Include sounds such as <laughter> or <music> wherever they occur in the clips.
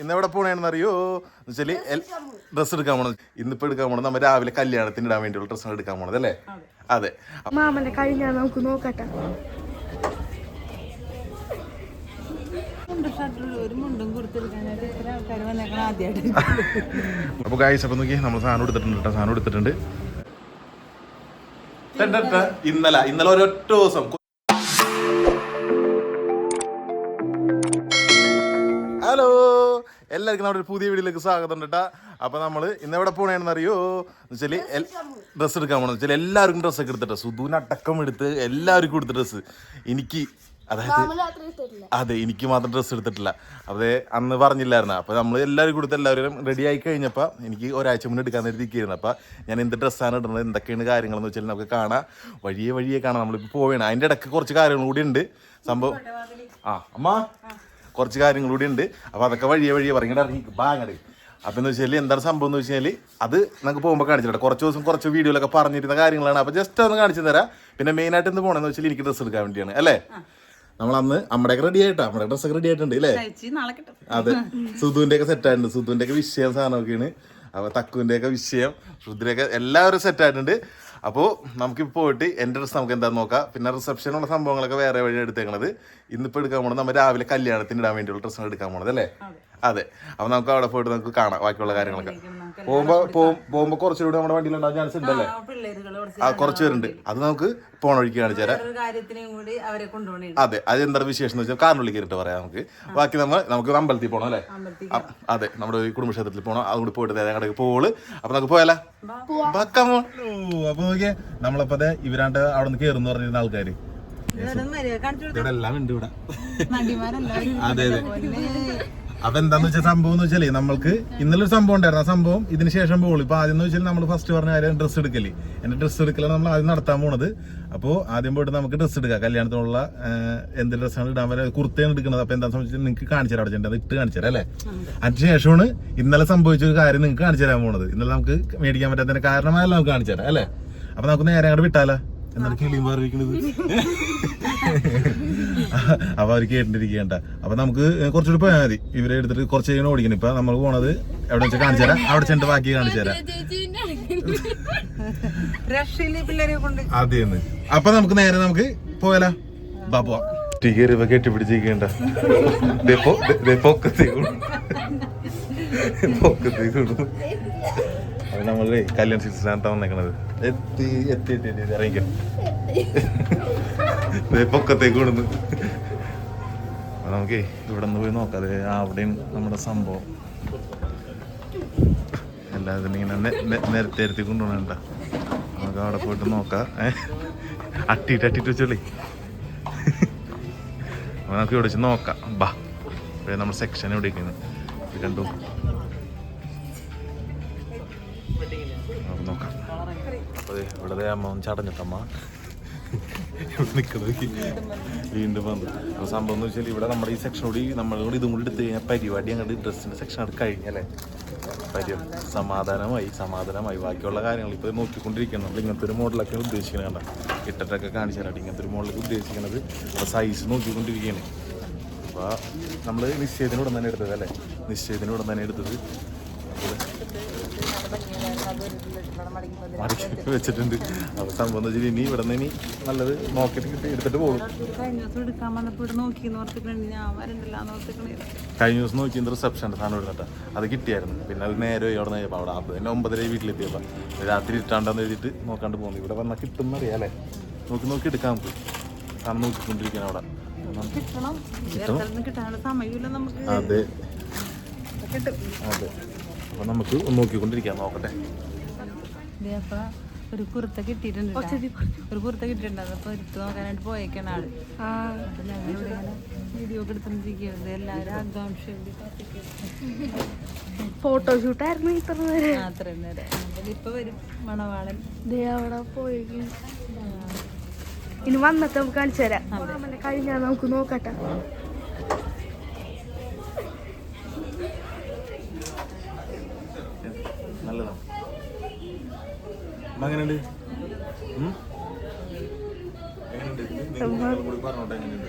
ഇന്ന് എവിടെ പോണേന്ന് അറിയോ? എന്ന് വെച്ചാൽ ഡ്രസ്സ് എടുക്കാൻ പോണത്. ഇന്നിപ്പോ എടുക്കാൻ പോണത് നമ്മ രാവിലെ കല്യാണത്തിന് ഇടാൻ വേണ്ടിയുള്ള ഡ്രസ്സ് എടുക്കാൻ പോണത് അല്ലേ? അതെ. മാമന്റെ കഴിഞ്ഞ നമുക്ക് നോക്കട്ടെ. അപ്പൊ ഗായ്സ് അപ്പൊ നോക്കി നമ്മൾ സാധനം എടുത്തിട്ടുണ്ട് കേട്ടോ സാധനം എടുത്തിട്ടുണ്ട്. ഇന്നലെ ഇന്നലെ ഒരൊറ്റ ദിവസം എല്ലാവർക്കും നമ്മുടെ ഒരു പുതിയ വീഡിയോയിലേക്ക് സ്വാഗതം കേട്ടാ അപ്പൊ നമ്മൾ ഇന്ന് എവിടെ പോണേന്ന് അറിയോ? എന്ന് വെച്ചാൽ ഡ്രസ്സ് എടുക്കാൻ പോണെന്ന് വെച്ചാൽ എല്ലാവർക്കും ഡ്രസ്സ് ഒക്കെ എടുത്തിട്ട്. സുധുവിന് അടക്കം എടുത്ത് എല്ലാവർക്കും എടുത്ത ഡ്രസ്സ് എനിക്ക് അതായത് അതെ എനിക്ക് മാത്രം ഡ്രസ്സ് എടുത്തിട്ടില്ല. അതെ അന്ന് പറഞ്ഞില്ലായിരുന്നു. അപ്പൊ നമ്മൾ എല്ലാവരും കൊടുത്ത് എല്ലാവരും റെഡി ആയി കഴിഞ്ഞപ്പോൾ എനിക്ക് ഒരാഴ്ച മുന്നേ എടുക്കാൻ നേരത്തെ ഇരിക്കുന്നു അപ്പൊ ഞാൻ എന്ത് ഡ്രസ്സാണ് ഇടുന്നത് എന്തൊക്കെയാണ് കാര്യങ്ങൾ എന്ന് വെച്ചാൽ നമുക്ക് കാണാം. വഴിയെ വഴിയെ കാണാം. നമ്മളിപ്പോൾ പോവുകയാണ് അതിന്റെ ഇടയ്ക്ക് കുറച്ച് കാര്യങ്ങൾ കൂടി ഉണ്ട്. സംഭവം ആ അമ്മ. കുറച്ച് കാര്യങ്ങൾ കൂടി ഉണ്ട്. അപ്പോൾ അതൊക്കെ വഴിയെ വഴിയെ പറഞ്ഞിട്ട് ഇറങ്ങി. ബാങ്ങട് അപ്പം എന്ന് വെച്ചാൽ എന്താണ് സംഭവം എന്ന് വെച്ചാൽ അത് നമുക്ക് പോകുമ്പോൾ കാണിച്ചിട്ട് കുറച്ച് ദിവസം കുറച്ച് വീഡിയോയിലൊക്കെ പറഞ്ഞിരുന്ന കാര്യങ്ങളാണ്. അപ്പോൾ ജസ്റ്റ് ഒന്ന് കാണിച്ചു തരാം. പിന്നെ മെയിൻ ആയിട്ട് എന്ത് പോകണമെന്ന് വെച്ചാൽ എനിക്ക് ഡ്രസ്സ് എടുക്കാൻ വേണ്ടിയാണ്. അല്ലേ? നമ്മൾ അന്ന് നമ്മുടെ റെഡി ആയിട്ടാ നമ്മുടെ ഡ്രസ്സൊക്കെ റെഡി ആയിട്ടുണ്ട് അല്ലേ? അതെ. സുധുവിന്റെ ഒക്കെ സെറ്റ് ആയിട്ടുണ്ട്. സുധുവിന്റെ ഒക്കെ വിഷയം സാധനമൊക്കെയാണ്. അപ്പൊ തക്കുവിന്റെ ഒക്കെ വിഷയം രുദ്രയൊക്കെ എല്ലാവരും സെറ്റ് ആയിട്ടുണ്ട്. അപ്പോൾ നമുക്കിപ്പോൾ പോയിട്ട് എന്റെ ഡ്രസ്സ് നമുക്ക് എന്താ നോക്കാം. പിന്നെ റിസപ്ഷനുള്ള സംഭവങ്ങളൊക്കെ വേറെ വഴി എടുത്തേക്കണത്. ഇന്നിപ്പോൾ എടുക്കാൻ പോണത് നമ്മൾ രാവിലെ കല്യാണത്തിന് ഇടാൻ വേണ്ടിയുള്ള ഡ്രസ്സാണ് എടുക്കാൻ പോണത് അല്ലേ? അതെ. അപ്പൊ നമുക്ക് അവിടെ പോയിട്ട് നമുക്ക് കാണാം ബാക്കിയുള്ള കാര്യങ്ങളൊക്കെ. പോകുമ്പോ പോകുമ്പോ കുറച്ചുകൂടി നമ്മുടെ വണ്ടിയിൽ ഉണ്ടാകാൻ ചാൻസ് ഉണ്ടല്ലേ? ആ കുറച്ച് പേരുണ്ട്. അത് നമുക്ക് പോണ വഴിക്ക് കാണിച്ചു തരാം. അതെ അത് എന്താണ് വിശേഷം എന്ന് വെച്ചാൽ കാറിനുള്ളിൽ കയറിട്ട് പറയാം നമുക്ക്. ബാക്കി നമ്മൾ നമുക്ക് അമ്പലത്തിൽ പോകണം അല്ലേ? അതെ നമ്മുടെ കുടുംബക്ഷേത്രത്തിൽ പോകണം അതുകൂടി പോയിട്ട് ഞങ്ങളുടെ പോൾ. അപ്പൊ നമുക്ക് പോയാലോ? ബാക്കാമോ അപ്പൊ നോക്കിയേ നമ്മളപ്പോ ഇവരാണ്ട് അവിടെ നിന്ന് കയറുന്നു പറഞ്ഞിരുന്ന ആൾക്കാര്. ഇവിടെ എല്ലാം ഉണ്ട് ഇവിടെ. അതെ അതെ. അപ്പൊ എന്താന്ന് വെച്ചാൽ സംഭവം എന്ന് വെച്ചാലേ നമ്മൾക്ക് ഇന്നലെ ഒരു സംഭവം ഉണ്ടായിരുന്നു. ആ സംഭവം ഇതിന് ശേഷം പോകുള്ളൂ ഇപ്പൊ ആദ്യം എന്ന് വെച്ചാൽ നമ്മൾ ഫസ്റ്റ് പറഞ്ഞ കാര്യം ഡ്രസ്സ് എടുക്കൽ. എന്റെ ഡ്രസ്സ് എടുക്കലാണ് നമ്മൾ ആദ്യം നടത്താൻ പോണത്. അപ്പോൾ ആദ്യം പോയിട്ട് നമുക്ക് ഡ്രസ്സ് എടുക്കാം. കല്യാണത്തിനുള്ള എന്ത് ഡ്രസ്സാണ് ഇടാൻ വരെ കുർത്തയാണ് എടുക്കുന്നത്. അപ്പൊ എന്താ സംബന്ധിച്ചാൽ നിങ്ങൾക്ക് കാണിച്ചു തരാം അവിടെ അത് ഇട്ട് കാണിച്ചു തരാം അല്ലേ? അതിന് ശേഷമാണ് ഇന്നലെ സംഭവിച്ച ഒരു കാര്യം നിങ്ങൾക്ക് കാണിച്ചു തരാൻ പോണത്. ഇന്നലെ നമുക്ക് മേടിക്കാൻ പറ്റാത്തതിന്റെ കാരണമായല്ലോ നമുക്ക് കാണിച്ചു തരാം അല്ലേ? അപ്പൊ നമുക്ക് നേരെ അങ്ങോട്ട് വിട്ടാലോ? എന്താണ് കിളിയും പറഞ്ഞിരിക്കുന്നത് <laughs> അപ്പൊ അവർ കേട്ടിരിക്കണ്ട അപ്പൊ നമുക്ക് കുറച്ചുകൂടി പോയാൽ മതി. ഇവരെ എടുത്തിട്ട് കുറച്ച് കഴിഞ്ഞ് ഓടിക്കണം. ഇപ്പൊ നമ്മൾ പോണത് എവിടെ വെച്ചാൽ കാണിച്ചു തരാം. അവിടെ ചെന്നിട്ട് ബാക്കി കാണിച്ചു തരാം. അതെന്ന് അപ്പൊ നമുക്ക് നേരെ നമുക്ക് പോയാലോ. ബാ പോവാം. ടീക്കറി ഇപ്പൊ കെട്ടിപ്പിടിച്ചിരിക്കണ്ട പൊക്കത്തേക്കുള്ളൂ പൊക്കത്തേക്ക് അത് നമ്മൾ കല്യാൺ സിക്സിനകത്താണ് വന്നേക്കണത്. എത്തി എത്തി എത്തി എത്തി ഇറങ്ങിക്കോ. പൊക്കത്തേക്ക് അപ്പൊ നമുക്കേ ഇവിടെ നിന്ന് പോയി നോക്കാം. അതെ അവിടെയും നമ്മുടെ സംഭവം. എല്ലാത്തിനും ഇങ്ങനെ നേരത്തെ നിരത്തി കൊണ്ടുപോകണണ്ട നമുക്ക് അവിടെ പോയിട്ട് നോക്കാം. ഏ? അട്ടിട്ട് വെച്ചോളി. നമുക്ക് ഇവിടെ വെച്ച് നോക്കാം. ബാ. നമ്മുടെ സെക്ഷൻ എവിടെ ഇരിക്കുന്നു. കണ്ടു? ഇവിടെ അമ്മ ചടഞ്ഞിട്ടമ്മ. ഇവിടെ നിൽക്കുന്നത് വീണ്ടും വന്നു. അപ്പോൾ സംഭവം എന്ന് വെച്ചാൽ ഇവിടെ നമ്മുടെ ഈ സെക്ഷൻ കൂടി നമ്മളും ഇതും കൂടി എടുത്തു കഴിഞ്ഞാൽ പരിപാടി അങ്ങോട്ട് ഡ്രസ്സിന്റെ സെക്ഷൻ അങ്ങോട്ട് കഴിഞ്ഞല്ലേ സമാധാനമായി സമാധാനമായി. ബാക്കിയുള്ള കാര്യങ്ങൾ ഇപ്പോൾ നോക്കിക്കൊണ്ടിരിക്കണം നമ്മൾ ഇങ്ങനത്തെ ഒരു മോഡലൊക്കെ ഉദ്ദേശിക്കുന്നത് കണ്ട? ഇട്ടിട്ടൊക്കെ കാണിച്ചു ഇങ്ങനത്തെ ഒരു മോഡലൊക്കെ ഉദ്ദേശിക്കുന്നത് അപ്പോൾ സൈസ് നോക്കിക്കൊണ്ടിരിക്കുകയാണ്. അപ്പോൾ നമ്മൾ നിശ്ചയത്തിന് ഉടൻ തന്നെ എടുത്തത് അല്ലേ? നിശ്ചയത്തിന് ഉടൻ തന്നെ എടുത്തത് വെച്ചിട്ടുണ്ട്. അപ്പോൾ സംഭവം വെച്ചാൽ ഇനി ഇവിടെ നിന്ന് ഇനി നല്ലത് നോക്കിട്ട് കിട്ടി എടുത്തിട്ട് പോകും. കഴിഞ്ഞ ദിവസം എടുക്കാൻ വന്നപ്പോ ഇവിടെ നോക്കി ഓർത്തിക്കണേ ഞാൻ വരണ്ടല്ലോ ഓർത്തിക്കണേ കഴിഞ്ഞ ദിവസം നോക്കി റിസപ്ഷൻ സാധനം എടുത്തിട്ട് അത് കിട്ടിയായിരുന്നു. പിന്നെ അത് നേരെ അവിടെ നിന്ന് അവിടെ അത് തന്നെ ഒമ്പതര വീട്ടിലെത്തിയപ്പോ. രാത്രി ഇട്ടാണ്ടെന്ന് എഴുതിയിട്ട് നോക്കാണ്ട് പോകുന്നു ഇവിടെ വന്നാൽ കിട്ടും അറിയാലേ നോക്കി നോക്കി എടുക്കാം നമുക്ക്. സാധനം നോക്കിക്കൊണ്ടിരിക്കണം അവിടെ. കിട്ടണം. ഇടത്തരന്ന് കിട്ടാനുള്ള സമയമില്ല നമുക്ക്. അതെ. അതെ. അപ്പോൾ നമുക്ക് ഒന്ന് നോക്കിക്കൊണ്ടിരിക്കാം നോക്കട്ടെ. ദേ അപ്പൊ ഒരു കുർത്ത കിട്ടിയിട്ടുണ്ട് ഒരു കുർത്ത കിട്ടിയിട്ടുണ്ട്. അതപ്പോ എടുത്ത് നോക്കാനായിട്ട് പോയേക്കാണ് ആൾ. അപ്പൊ ഞങ്ങളിവിടെ വീഡിയോ ഒക്കെ എടുത്തോണ്ടിരിക്കുന്നത് എല്ലാവരും ആകാംക്ഷയോടെ കാത്തിരിക്കുന്നു. ഫോട്ടോഷൂട്ട് ആയിരുന്നു ഇത്ര നേരം. അത്രയും നേരം. അപ്പോൾ ഇപ്പൊ വരും. മണവാളൻ. ദേ അവിടെ പോയി. ഇനി വന്നിട്ട് നമുക്ക് കാണിച്ചു തരാം. കഴിഞ്ഞാൽ കഴിഞ്ഞാ നമുക്ക് നോക്കട്ടെ നല്ലതാണ് എങ്ങനെയുണ്ട്? കൂടി പറഞ്ഞോട്ടെ എങ്ങനെയുണ്ട്?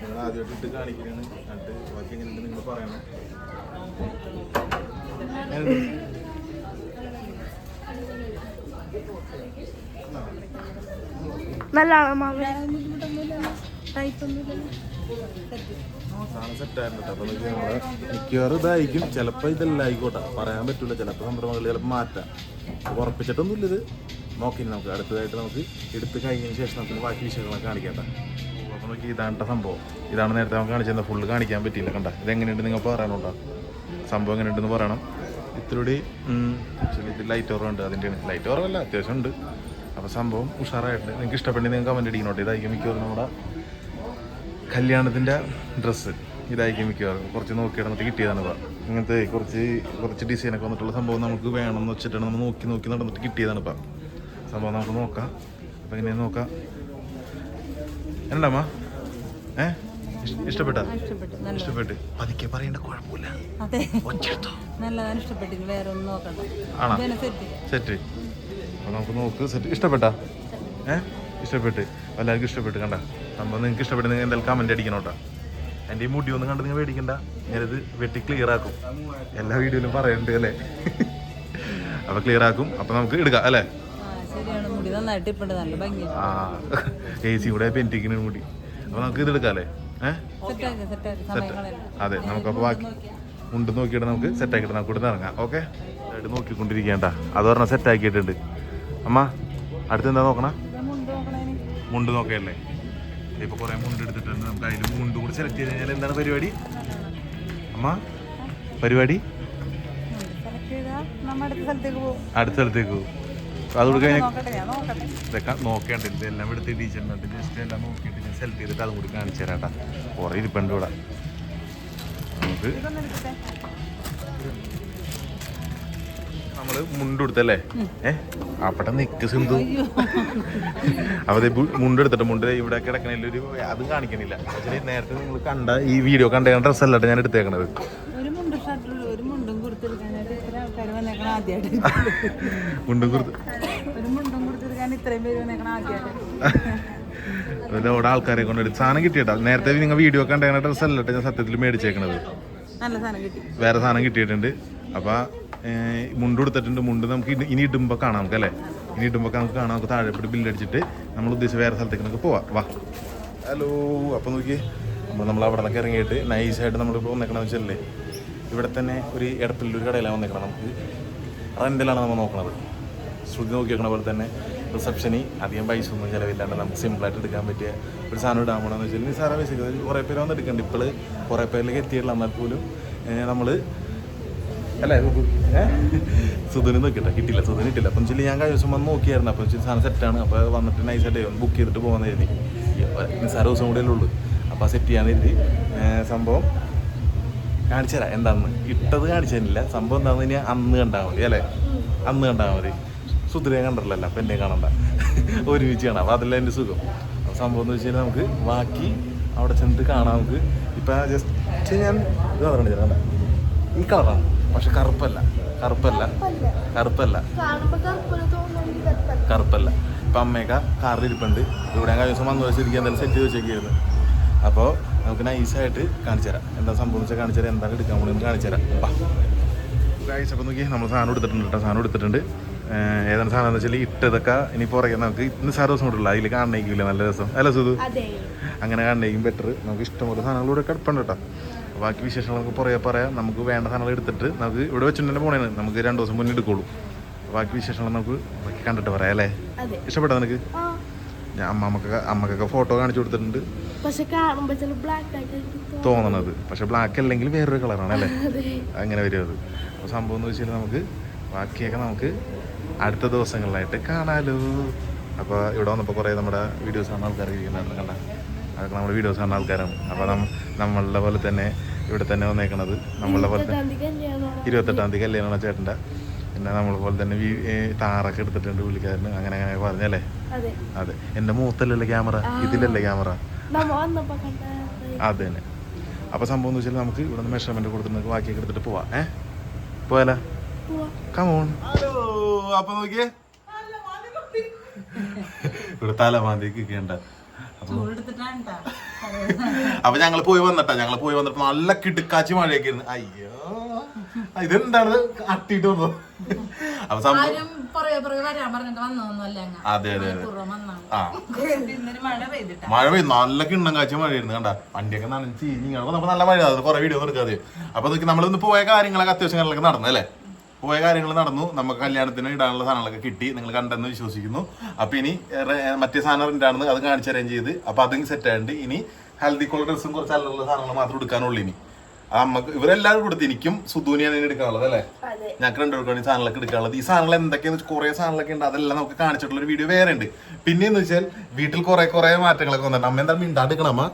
നിങ്ങൾ ആദ്യമായിട്ട് ഇട്ട് കാണിക്കുകയാണ് എന്നിട്ട് ബാക്കി എങ്ങനെയുണ്ട് നിങ്ങൾ പറയണം. നല്ലതാണ് മാമ സാധനം സെറ്റ് ആയിരുന്നു അപ്പൊ നോക്കി നമ്മൾ മിക്കവാറും ഇതായിരിക്കും. ചിലപ്പോൾ ഇതെല്ലാം ആയിക്കോട്ടെ. പറയാൻ പറ്റൂല. ചിലപ്പോ സംരംഭങ്ങൾ ചിലപ്പോൾ മാറ്റാം. ഉറപ്പിച്ചിട്ടൊന്നും ഇത്. നോക്കി നമുക്ക്. അടുത്തതായിട്ട് നമുക്ക് എടുത്ത് കഴിഞ്ഞതിന് ശേഷം നമുക്ക് ബാക്കി വിഷയങ്ങളൊക്കെ കാണിക്കട്ടെ അപ്പൊ നോക്കി ഇതാണ് സംഭവം. ഇതാണ് നേരത്തെ നമുക്ക് കാണിച്ചത് ഫുള്ള് കാണിക്കാൻ പറ്റിയില്ല കണ്ട. ഇത് എങ്ങനെയുണ്ട് നിങ്ങൾ പറയണോട്ടോ സംഭവം എങ്ങനെയുണ്ടെന്ന് പറയണം. ഇത്തിരി ലൈറ്റ് ഓറുണ്ട് അതിന്റെ ലൈറ്റ് ഓറല്ല അത്യാവശ്യം ഉണ്ട്. അപ്പോൾ സംഭവം ഉഷാറായിട്ടുണ്ട്. നിങ്ങൾക്ക് ഇഷ്ടപ്പെട്ടെങ്കിൽ നിങ്ങൾ കമന്റ് അടിക്കണോട്ടെ ഇതായിരിക്കും മിക്കവാറും നമ്മുടെ കല്യാണത്തിന്റെ ഡ്രസ്സ് ഇതായിരിക്കും മിക്കവാറും. കുറച്ച് നോക്കി നടന്നിട്ട് കിട്ടിയതാണ് ഇപ്പം ഇങ്ങനത്തെ കുറച്ച് കുറച്ച് ഡിസൈനൊക്കെ വന്നിട്ടുള്ള സംഭവം നമുക്ക് വേണം എന്ന് വെച്ചിട്ടാണ് നമ്മൾ നോക്കി നോക്കി നടന്നിട്ട് കിട്ടിയതാണ് ഇപ്പം. സംഭവം നമുക്ക് നോക്കാം. അപ്പം ഇങ്ങനെ നോക്കാം? എന്താമ്മ? ഏ? ഇഷ്ടപ്പെട്ട? ഇഷ്ടപ്പെട്ടാ. പതുക്കെ പറയേണ്ട കുഴപ്പമില്ല. നല്ലതാണ് ഇഷ്ടപ്പെട്ടെങ്കിൽ വേറെ ഒന്നും നോക്കണ്ട. സെറ്റ് അപ്പോൾ നമുക്ക് നോക്ക്. സെറ്റ് ഇഷ്ടപ്പെട്ടാ? ഏ? ഇഷ്ടപ്പെട്ട്. എല്ലാവർക്കും ഇഷ്ടപ്പെട്ട്. കണ്ട? സംഭവം നിങ്ങൾക്ക് ഇഷ്ടപ്പെടുന്നെങ്കിൽ എന്തെങ്കിലും എന്തായാലും കമന്റ് അടിക്കണം കേട്ടോ. എന്റെ ഈ മുടി ഒന്നും കണ്ട് നിങ്ങൾ മേടിക്കണ്ട ഞാനിത് വെട്ടി ക്ലിയർ ആക്കും. എല്ലാ വീഡിയോയിലും പറയുന്നുണ്ട് അല്ലേ? അപ്പോൾ ക്ലിയർ ആക്കും. അപ്പോൾ നമുക്ക് എടുക്കാം അല്ലേ? ആ എ സി കൂടെ പെന്റിക്കിന് മുടി. അപ്പോൾ നമുക്ക് ഇത് എടുക്കാം അല്ലേ? ഏഹ് കളയണ്ട അതെ നമുക്കപ്പോൾ ബാക്കി മുണ്ട് നോക്കിയിട്ട് നമുക്ക് സെറ്റ് ആക്കിയിട്ട് നമുക്ക് ഇവിടെ ഇറങ്ങാം. ഓക്കെ ആയിട്ട് നോക്കിക്കൊണ്ടിരിക്കേണ്ട അത് പറഞ്ഞാൽ സെറ്റ് ആക്കിയിട്ടുണ്ട്. അമ്മ അടുത്ത് എന്താ നോക്കണ മുണ്ട് നോക്കിയല്ലേ? ഇപ്പോൾ കുറേ മുണ്ട് എടുത്തിട്ടുണ്ട്. നമുക്ക് അതിൽ മുണ്ട് കൂടി സെലക്ട് ചെയ്ത് കഴിഞ്ഞാൽ എന്താണ് പരിപാടി? അമ്മ പരിപാടി? അടുത്ത സ്ഥലത്തേക്ക് പോകും. ഇതൊക്കെ നോക്കേണ്ട ഇതെല്ലാം എടുത്ത് ടീച്ചറിനകത്ത് ജസ്റ്റ് എല്ലാം നോക്കിയിട്ട് ഞാൻ സെലക്ട് ചെയ്തിട്ട് അതും കൂടി കാണിച്ചു തരാം കേട്ടോ കുറേ ഇരിപ്പുണ്ട് ഇവിടെ. നമുക്ക് നമ്മൾ മുണ്ടെടുത്തല്ലേ ഏഹ് അവിടെ നിക്ക് സിന്ധു. അവിടെ മുണ്ടെടുത്തിട്ട് മുണ്ട് ഇവിടെ കിടക്കണില്ല ഒരു അത് കാണിക്കണില്ല. നേരത്തെ നിങ്ങൾ കണ്ട ഈ വീഡിയോ കണ്ട ഡ്രസ് അല്ലട്ടെ ഞാൻ എടുത്തേക്കണത്. മുണ്ട് കുർത്ത് അവിടെ ആൾക്കാരെ കൊണ്ട് എടുത്ത് സാധനം കിട്ടിയിട്ടാ? നേരത്തെ നിങ്ങൾ വീഡിയോ കണ്ടേക്കണ ഡ്രസ് അല്ലട്ടെ ഞാൻ സത്യത്തിൽ മേടിച്ചേക്കണത്. നല്ല സാധനം കിട്ടി. വേറെ സാധനം കിട്ടിയിട്ടുണ്ട്. അപ്പൊ മുണ്ട് കൊടുത്തിട്ടുണ്ട്. മുണ്ട് നമുക്ക് ഇനി- ഇടുമ്പോൾ കാണാം നമുക്ക് അല്ലേ? ഇനി ഇടുമ്പോൾ നമുക്ക് കാണാം. നമുക്ക് താഴെ പോയിട്ട് ബില്ലടിച്ചിട്ട് നമ്മൾ ഉദ്ദേശിച്ച വേറെ സ്ഥലത്തേക്ക് നമുക്ക് പോവാം. വാ. ഹലോ അപ്പോൾ നോക്കി നമ്മൾ നമ്മൾ അവിടെ നിന്നൊക്കെ ഇറങ്ങിയിട്ട് നൈസായിട്ട് നമ്മളിപ്പോൾ വന്നേക്കണമെന്ന് വെച്ചല്ലേ? ഇവിടെ തന്നെ ഒരു എടപ്പിലൊരു കടയിലാണ് വന്നേക്കണം നമുക്ക്. റെന്റിലാണ് നമ്മൾ നോക്കണത്. ശ്രുതി നോക്കി വെക്കണ പോലെ തന്നെ റിസപ്ഷനി അധികം പൈസ ഒന്നും ചിലവില്ലാണ്ട് നമുക്ക് സിമ്പിളായിട്ട് എടുക്കാൻ പറ്റിയ ഒരു സാധനം ഇടാൻ പോകണമെന്ന് വെച്ചാൽ നിസാര പൈസ കുറേ പേര് വന്ന് ഇപ്പോൾ കുറേ പേരിലേക്ക് എത്തിയിട്ടില്ല. എന്നാൽ പോലും നമ്മൾ അല്ലേ? സുധന് സുധുന് കിട്ടില്ല സുധന് കിട്ടില്ല അപ്പം ചില്ലി ഞാൻ കഴിഞ്ഞ ദിവസം വന്ന് നോക്കിയായിരുന്നു. അപ്പം വെച്ചാൽ സാധനം സെറ്റാണ് അപ്പോൾ വന്നിട്ട് നൈസായിട്ട് ബുക്ക് ചെയ്തിട്ട് പോകുന്ന എഴുതി നിസ്സാര ദിവസം കൂടെ ഉള്ളൂ. അപ്പോൾ സെറ്റ് ചെയ്യാൻ എഴുതി സംഭവം കാണിച്ചു തരാം. എന്താണെന്ന് ഇട്ടത് കാണിച്ചു സംഭവം എന്താണെന്ന് ഇനി അന്ന് കണ്ടാൽ മതി അല്ലേ? അന്ന് കണ്ടാൽ മതി. സുധുരയെ കണ്ടല്ലോ അപ്പം എന്നെ കാണണ്ട. ഒരുമിച്ച് കാണാം. അപ്പോൾ അതല്ല എന്റെ സുഖം. സംഭവം എന്ന് വെച്ച് കഴിഞ്ഞാൽ നമുക്ക് ബാക്കി അവിടെ ചെന്നിട്ട് കാണാം നമുക്ക്. ഇപ്പം ജസ്റ്റ് ഞാൻ ഇത് പറഞ്ഞിട്ട് ഈ കളറാണ് പക്ഷെ കറുപ്പല്ല കറുപ്പല്ല കറുപ്പല്ല. കറുപ്പല്ല ഇപ്പം അമ്മയൊക്കെ കാറിലിരിപ്പുണ്ട് ഇവിടെ ഞാൻ കഴിഞ്ഞ ദിവസം വന്നു വെച്ചിരിക്കുക. എന്തായാലും സെറ്റ് ചെയ്ത് വെച്ചേക്കായിരുന്നു അപ്പോൾ നമുക്ക് നൈസായിട്ട് കാണിച്ചു തരാം. എന്താ സംഭവം വെച്ചാൽ കാണിച്ചു തരാം. എന്താണ് എടുക്കാൻ പോകുന്നത് കാണിച്ചു തരാം. ഗൈസ് അപ്പോൾ നോക്കി നമ്മൾ സാധനം എടുത്തിട്ടുണ്ട് കേട്ടോ. സാധനം എടുത്തിട്ടുണ്ട്. ഏതാണ് സാധനം എന്ന് വെച്ചാൽ ഇട്ടതൊക്കെ ഇനി പുറകെ നമുക്ക് ഇന്ന് സാറ് ദിവസം കൊണ്ടുള്ള അതിൽ കാണണേക്കില്ല നല്ല രസം. അല്ല സുധു? അങ്ങനെ കാണണേക്കും ബെറ്റർ നമുക്ക് ഇഷ്ടംപോലെ സാധനങ്ങളൂടെ കിടപ്പുണ്ട് കേട്ടോ. ബാക്കി വിശേഷങ്ങളൊക്കെ പുറകെ പറയാം. നമുക്ക് വേണ്ട സാധനങ്ങൾ എടുത്തിട്ട് നമുക്ക് ഇവിടെ വെച്ചിട്ട് തന്നെ നമുക്ക് രണ്ട് ദിവസം മുന്നേ എടുക്കുള്ളൂ. ബാക്കി വിശേഷങ്ങൾ നമുക്ക് ബാക്കി കണ്ടിട്ട് പറയാം അല്ലേ? ഇഷ്ടപ്പെട്ടോ നിനക്ക്? ഞാൻ അമ്മക്കൊക്കെ അമ്മക്കൊക്കെ ഫോട്ടോ കാണിച്ചു കൊടുത്തിട്ടുണ്ട്. തോന്നണത്. പക്ഷെ ബ്ലാക്ക് അല്ലെങ്കിൽ വേറൊരു കളറാണ് അല്ലേ? അങ്ങനെ വരും അത്. അപ്പോൾ സംഭവം എന്ന് വെച്ചാൽ നമുക്ക് ബാക്കിയൊക്കെ നമുക്ക് അടുത്ത ദിവസങ്ങളിലായിട്ട് കാണാലോ. അപ്പോൾ ഇവിടെ വന്നപ്പോൾ കുറേ നമ്മുടെ വീഡിയോസ് ആണ് ആൾക്കാർ ഇരിക്കുന്നുണ്ട് കണ്ട. അതൊക്കെ നമ്മൾ വീഡിയോസ് കാണുന്ന ആൾക്കാരാണ്. അപ്പോൾ നമ്മ നമ്മളുടെ പോലെ തന്നെ ഇവിടെ തന്നെ വന്നേക്കണത്. നമ്മളുടെ പോലെ തന്നെ ഇരുപത്തെട്ടാം തീയതി കല്യാണമാണ് ചേട്ടന്റെ. പിന്നെ നമ്മളെ പോലെ തന്നെ താറൊക്കെ എടുത്തിട്ടുണ്ട് പുള്ളിക്കാരന്. അങ്ങനെ അങ്ങനെ പറഞ്ഞല്ലേ? അതെ. അതെ. എന്റെ മൂത്തല്ലേ ക്യാമറ? ഇതിലല്ലേ ക്യാമറ? നമ്മ വന്നപ്പോ കണ്ട അത് തന്നെ. അപ്പോൾ സംഭവം എന്ന് വെച്ചാൽ നമുക്ക് ഇവിടെ നിന്ന് മെഷർമെന്റ് കൊടുത്തിട്ട് ബാക്കിയൊക്കെ എടുത്തിട്ട് പോവാം. ഏ? പോയാലോ? പോവാ. കമോൺ ഹലോ അപ്പൊ നോക്കിയേ. ഇവിടെ തലമാന്തിക്ക് കേണ്ട അപ്പൊ ഞങ്ങൾ ഞങ്ങൾ പോയി വന്നിട്ടാ ഞങ്ങൾ പോയി വന്നിട്ട് നല്ല കിടുക്കാച്ചി മഴയൊക്കെ ആയിരുന്നു. അയ്യോ ഇതെന്താണ്? അട്ടിട്ട് വന്നു. അപ്പൊ സംഭവം അതെ അതെ അതെ. മഴ പെയ്തു. നല്ല കിണ്ണം കാഴ്ച മഴയായിരുന്നു കണ്ട. വണ്ടിയൊക്കെ നനച്ച് ഇങ്ങനെ നല്ല മഴ അത് കുറെ വീഡിയോ എടുക്കാതെ. അപ്പൊ നമ്മളിന്ന് പോയ കാര്യങ്ങളൊക്കെ അത്യാവശ്യം കാര്യങ്ങളൊക്കെ നടന്നു അല്ലേ പോയ കാര്യങ്ങൾ നടന്നു. നമുക്ക് കല്യാണത്തിന് ഇടാനുള്ള സാധനങ്ങളൊക്കെ കിട്ടി. നിങ്ങൾ കണ്ടെന്ന് വിശ്വസിക്കുന്നു. അപ്പൊ ഇനി മറ്റേ സാധനം ഉണ്ടാണെന്ന് അത് കാണിച്ച് അറേഞ്ച് ചെയ്ത്. അപ്പൊ അതും സെറ്റ് ആയിട്ട് ഇനി ഹൽദിക്കുള്ള ഡ്രസ്സും കുറച്ച് അല്ലുള്ള സാധനങ്ങൾ മാത്രം എടുക്കാനുള്ളൂ ഇനി. ആ നമുക്ക് ഇവരെല്ലാവരും കൊടുത്ത് എനിക്കും സുധൂനിയാണ് എടുക്കാനുള്ളത് അല്ലേ? ഞങ്ങൾക്ക് രണ്ടുപേർക്കാണ് ഈ സാധനങ്ങളൊക്കെ എടുക്കാനുള്ളത്. ഈ സാധനങ്ങൾ എന്തൊക്കെയാന്ന് വെച്ചാൽ കുറേ സാധനങ്ങളൊക്കെ ഉണ്ട്. അതെല്ലാം നമുക്ക് കാണിച്ചിട്ടുള്ള ഒരു വീഡിയോ വേറെ ഉണ്ട്. പിന്നെ എന്ന് വെച്ചാൽ വീട്ടിൽ കുറെ കുറെ മാറ്റങ്ങളൊക്കെ വന്നിട്ടുണ്ട്. അമ്മ എന്താ മിണ്ടാണ്ടിക്കണം അമ്മ?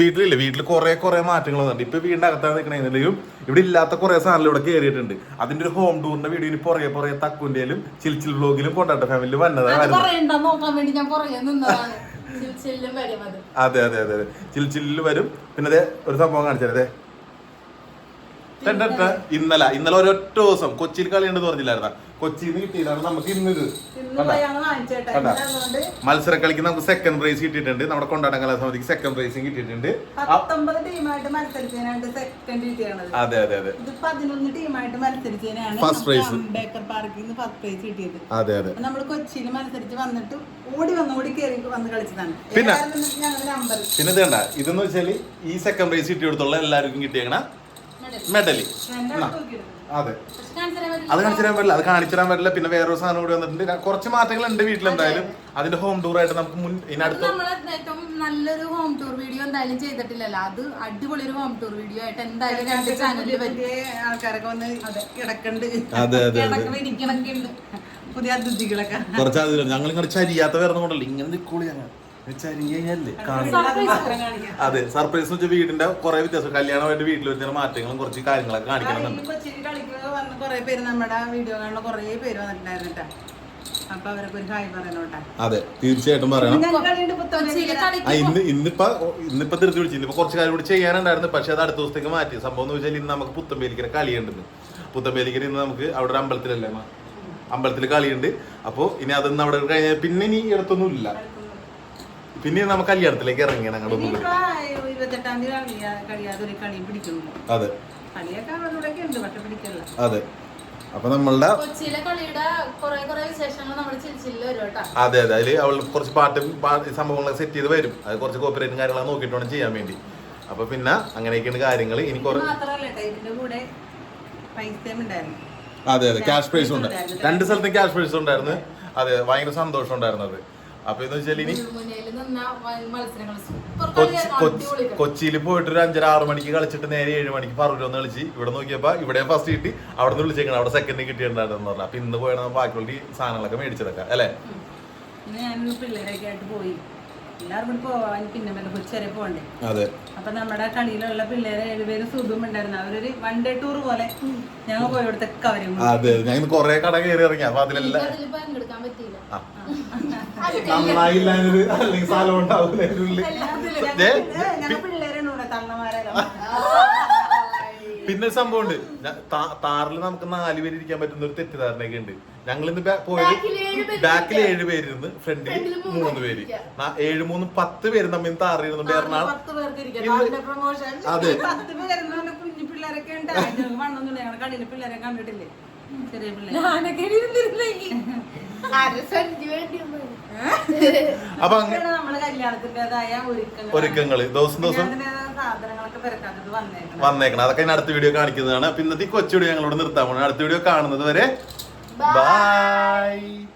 വീട്ടിലില്ല? വീട്ടിൽ കുറെ കുറെ മാറ്റങ്ങൾ വന്നിട്ടുണ്ട്. ഇപ്പൊ വീടിന്റെ അകത്താണ് നിൽക്കണെങ്കിലും ഇവിടെ ഇല്ലാത്ത കുറെ സാധനങ്ങൾ ഇവിടെ കയറിയിട്ടുണ്ട് അതിന്റെ ഒരു ഹോം ടൂറിന്റെ വീഡിയോ ഇനി പുറകെ പുറകെ തക്കുന്റെയിലും ചിൽച്ചിൽ ബ്ലോഗിലും കൊണ്ടാട്ട ഫാമിലി വന്നതാണ് അതെ അതെ. അതെ അതെ ചിൽച്ചിലിൽ വരും. പിന്നെ അതെ ഒരു സംഭവം കാണിച്ചത് അതെ ഇന്നലെ ഇന്നലെ ഒരൊറ്റ ദിവസം കൊച്ചിയിൽ കളിയുണ്ടെന്ന് പറഞ്ഞില്ലായിരുന്ന? കൊച്ചിയിൽ നിന്ന് കിട്ടിയതാണ് നമുക്ക് ഇന്നത് കണ്ട? മത്സര കളിക്ക് നമുക്ക് സെക്കൻഡ് പ്രൈസ് കിട്ടിയിട്ടുണ്ട്. നമ്മുടെ കൊണ്ടാടം കലാസമിതിക്ക് സെക്കൻഡ് പ്രൈസും കിട്ടിയിട്ടുണ്ട്. അതെ അതെ അതെ. First prize. ബേക്കർ പാർക്കിൽ നിന്ന് ഫസ്റ്റ് പ്രൈസ് കിട്ടിയത്. അതെ അതെ. നമ്മൾ കൊച്ചിയിൽ മത്സരിച്ച് വന്നിട്ട് ഓടി വന്ന് ഓടി കയറി വന്ന് കളിച്ചതാണ്. പിന്നെ? പിന്നെ ഇത് കണ്ട ഇതെന്ന് വെച്ചാൽ ഈ സെക്കൻഡ് പ്രൈസ് കിട്ടിയെടുത്തുള്ള എല്ലാവർക്കും കിട്ടിയേക്കണ മെഡലി. അതെ. അത് കാണിച്ചു തരാൻ പറ്റില്ല. അത് കാണിച്ചു തരാൻ പറ്റില്ല. പിന്നെ വേറൊരു സാധനം കൂടി വന്നിട്ടുണ്ട്. കുറച്ച് മാറ്റങ്ങൾ ഉണ്ട് വീട്ടിൽ എന്തായാലും അതിന്റെ ഹോം ടൂർ ആയിട്ട് നമുക്ക് മുൻ ഇതിനടുത്ത് നല്ലൊരു ഹോം ടൂർ വീഡിയോ എന്തായാലും ചെയ്തിട്ടില്ലല്ലോ. അത് അടിപൊളി ഒരു ഹോം ടൂർ വീഡിയോ ആയിട്ട് എന്തായാലും രണ്ട് ചാനലിൽ വലിയ ആൾക്കാരൊക്കെ വന്ന് കിടക്കണ്ട്. അതെ അതെ ഇരിക്കണൊക്കെ ഉണ്ട് പുതിയ അതിഥികളൊക്കെ. കുറച്ച് അത് ഞങ്ങൾ ഇങ്ങനെ ചരിയാത്ത വരുന്ന കൊണ്ടല്ലോ. ഇങ്ങനെ നിൽക്കുള്ളൂ ഞങ്ങൾ. അതെ സർപ്രൈസ് വെച്ച വെച്ചാൽ വീടിന്റെ കുറെ വ്യത്യാസം. കല്യാണമായിട്ട് വീട്ടിൽ വരുന്ന മാറ്റങ്ങളും കുറച്ച് കാര്യങ്ങളൊക്കെ കാണിക്കണമെന്നുണ്ട് കൊച്ചിയിൽ വന്ന് കുറെ പേര് നമ്മുടെ വീഡിയോ കാണുന്ന കുറെ പേര് വന്നിട്ടുണ്ടായിരുന്നു ട്ടാ. അപ്പൊ അവരൊക്കെ ഒരു ഹായ് പറയണോട്ടാ അതെ തീർച്ചയായിട്ടും പറയണം. ഇന്ന് ഇന്നിപ്പോ ഇന്നിപ്പോ തിരിച്ചു വിളിച്ചു ഇന്നിപ്പോ കുറച്ച് കാര്യം കൂടി ചെയ്യാനുണ്ടായിരുന്നു. പക്ഷെ അത് അടുത്ത ദിവസത്തേക്ക് മാറ്റി. സംഭവം എന്ന് വെച്ചാൽ ഇന്ന് നമുക്ക് പുത്തമ്പേലിക്കര കളിയുണ്ടെന്ന് പുത്തമ്പേലിക്കര ഇന്ന് നമുക്ക് അവിടെ ഒരു അമ്പലത്തിലല്ലേ? അമ്പലത്തിൽ കളിയുണ്ട്. അപ്പോ ഇനി അതൊന്നും അവിടെ കഴിഞ്ഞാൽ പിന്നെ ഇനി ഇടത്തൊന്നും ഇല്ല. പിന്നെ നമ്മ കല്യാണത്തിലേക്ക് ഇറങ്ങിയാണ് ഇനിയിപ്പോ ഇരുപത്തെട്ടാം തീയതി കഴിയാതെ ഒരു കളി പിടിക്കുന്നു അതെ. കളിയൊക്കെ അവിടെ ഉണ്ട് പക്ഷെ പിടിക്കല്ല. അതെ. അപ്പൊ നമ്മളുടെ അതെ അതെ. അതിൽ അവൾ കുറച്ച് പാട്ടും സംഭവങ്ങളൊക്കെ സെറ്റ് ചെയ്ത് വരും. അത് കുറച്ച് കോപ്പറേറ്റും കാര്യങ്ങളൊക്കെ നോക്കിയിട്ട് വേണം ചെയ്യാൻ വേണ്ടി. അപ്പൊ പിന്നെ അങ്ങനെയൊക്കെയാണ് കാര്യങ്ങൾ ഇനി കുറെ മാത്രല്ല കേട്ടോ ഇതിന്റെ കൂടെ അതെ അതെ. ക്യാഷ് പ്രൈസ് ഉണ്ട്. രണ്ട് സ്ഥലത്തും ക്യാഷ് പ്രൈസ് ഉണ്ടായിരുന്നു. അതെ ഭയങ്കര സന്തോഷം ഉണ്ടായിരുന്നു അത്. അപ്പൊ എന്ന് വെച്ചാൽ ഇനി കൊച്ചി കൊച്ചിയിൽ പോയിട്ട് ഒരു അഞ്ചര ആറ് മണിക്ക് കളിച്ചിട്ട് നേരെ ഏഴ് മണിക്ക് പറഞ്ഞു ഒന്ന് കളിച്ച്. ഇവിടെ നോക്കിയപ്പോ ഇവിടെ ഫസ്റ്റ് കിട്ടി. അവിടെ നിന്ന് വിളിച്ചേക്കണം. അവിടെ സെക്കൻഡ് കിട്ടിയിട്ടുണ്ടായിരുന്നു പറഞ്ഞു. അപ്പൊ ഇന്ന് പോയാണ് ബാക്കിയുള്ള സാധനങ്ങളൊക്കെ മേടിച്ചെടുക്കാം അല്ലേ? ഞാൻ പിള്ളേരൊക്കെ ആയിട്ട് പോയി. എല്ലാവരും പോവാൻ പിന്നെ വല്ല കൊച്ചുവരെ പോകണ്ടേ അതെ. അപ്പൊ നമ്മുടെ കളിയിലുള്ള പിള്ളേരെ ഏഴുപേര് സുഖം ഉണ്ടായിരുന്നു. അവരൊരു വൺ ഡേ ടൂർ പോലെ ഞങ്ങൾ പോയി അവരും കവരും അതെ. ഞാൻ കൊറേ കട കയറി ഇറങ്ങി. അപ്പൊ അതിലെല്ലാം പങ്കെടുക്കാൻ പറ്റിയില്ല. നന്നായില്ല അതിനൊരു അല്ലെങ്കിൽ സ്ഥലം ഉണ്ടാവില്ല പിന്നെ സംഭവം ഉണ്ട്. താറിൽ നമുക്ക് നാല് പേര് ഇരിക്കാൻ പറ്റുന്ന ഒരു തെറ്റിദ്ധാരണയൊക്കെ ഉണ്ട്. ഞങ്ങൾ ഇന്ന് പോയത് ബാക്കിൽ ഏഴ് പേരിരുന്ന് ഫ്രണ്ടിൽ മൂന്ന് പേര് ഏഴ് മൂന്ന് പത്ത് പേര് തമ്മിൽ താറിയിരുന്നുണ്ട് എറണാകുളം. അതെ. പിള്ളേരൊക്കെ ഉണ്ട്. പിള്ളേരെ കണ്ടിട്ടില്ലേ? ചെറിയ. അപ്പൊ അങ്ങ് നമ്മളെ കല്യാണത്തിന്റേതായ ഒരുക്കങ്ങൾ ഒരുക്കങ്ങൾ. ദിവസം ദിവസം വന്നേക്കണം. അതൊക്കെ ഞാൻ അടുത്ത വീഡിയോ കാണിക്കുന്നതാണ്. അപ്പൊ ഇന്നത്തെ കൊച്ചു വീഡിയോ ഞങ്ങളോട് നിർത്താൻ പോകണം അടുത്ത വീഡിയോ കാണുന്നത് വരെ ബൈ